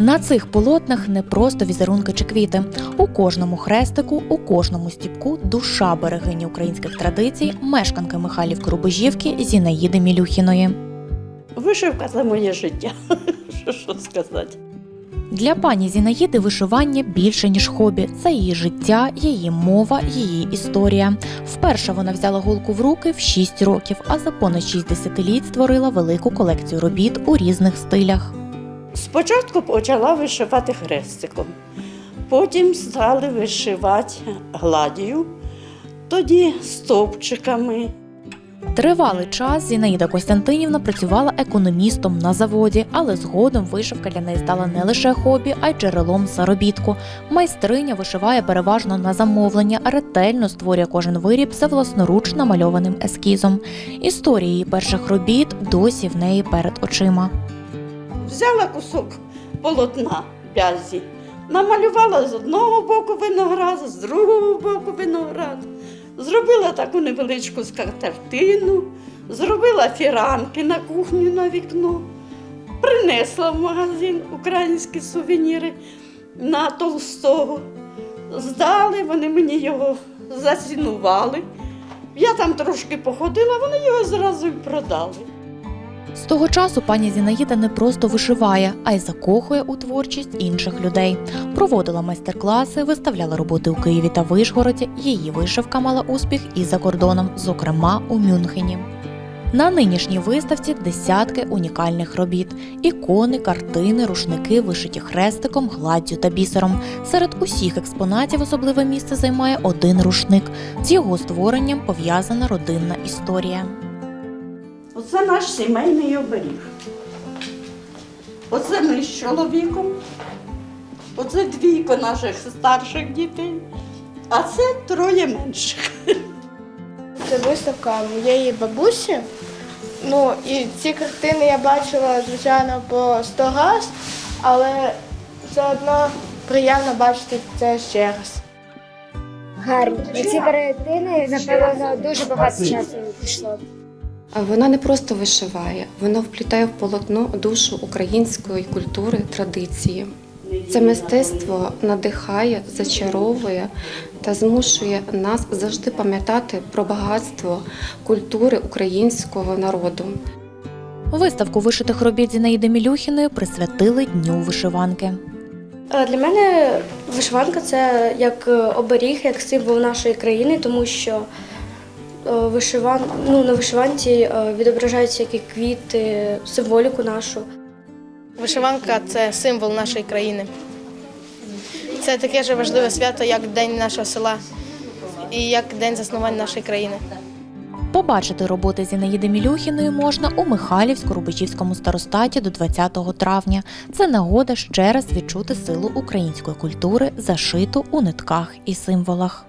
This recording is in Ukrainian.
На цих полотнах не просто візерунки чи квіти. У кожному хрестику, у кожному стіпку душа берегині українських традицій, мешканки Михайлівки Рубежівки Зінаїди Мілюхіної. Вишивка це моє життя. Що, що сказати? Для пані Зінаїди вишивання більше ніж хобі. Це її життя, її мова, її історія. Вперше вона взяла голку в руки в 6 років, а за понад 6 десятиліть створила велику колекцію робіт у різних стилях. Спочатку почала вишивати хрестиком, потім стали вишивати гладдю, тоді стовпчиками. Тривалий час Зінаїда Костянтинівна працювала економістом на заводі, але згодом вишивка для неї стала не лише хобі, а й джерелом заробітку. Майстриня вишиває переважно на замовлення, ретельно створює кожен виріб за власноруч намальованим ескізом. Історія її перших робіт досі в неї перед очима. Взяла кусок полотна в'язі, намалювала з одного боку виноград, з другого боку виноград. Зробила таку невеличку скатертину, зробила фіранки на кухню на вікно, принесла в магазин українські сувеніри на Толстого. Здали, вони мені його зацінували. Я там трошки походила, вони його зразу й продали. З того часу пані Зінаїда не просто вишиває, а й закохує у творчість інших людей. Проводила майстер-класи, виставляла роботи у Києві та Вишгороді. Її вишивка мала успіх і за кордоном, зокрема у Мюнхені. На нинішній виставці десятки унікальних робіт: ікони, картини, рушники, вишиті хрестиком, гладдю та бісером. Серед усіх експонатів особливе місце займає один рушник. З його створенням пов'язана родинна історія. Оце наш сімейний оберіг. Оце ми з чоловіком, оце двійко наших старших дітей, а це троє менших. Це виставка моєї бабусі. Ну і ці картини я бачила, звичайно, по 100 раз, але все одно приємно бачити це ще раз. Гарні. Ці картини, напевно, дуже багато часу пішло. Вона не просто вишиває, вона вплітає в полотно душу української культури, традиції. Це мистецтво надихає, зачаровує та змушує нас завжди пам'ятати про багатство культури українського народу. Виставку вишитих робіт Зінаїди Мілюхіної присвятили Дню вишиванки. Для мене вишиванка це як оберіг, як символ нашої країни, тому що вишиван... ну, на вишиванці е, відображаються які квіти, символіку нашу. Вишиванка це символ нашої країни. Це таке ж важливе свято, як День нашого села і як День заснування нашої країни. Побачити роботи Зінаїди Мілюхіної можна у Михайлівсько-Рубичівському старостаті до 20 травня. Це нагода ще раз відчути силу української культури, зашиту у нитках і символах.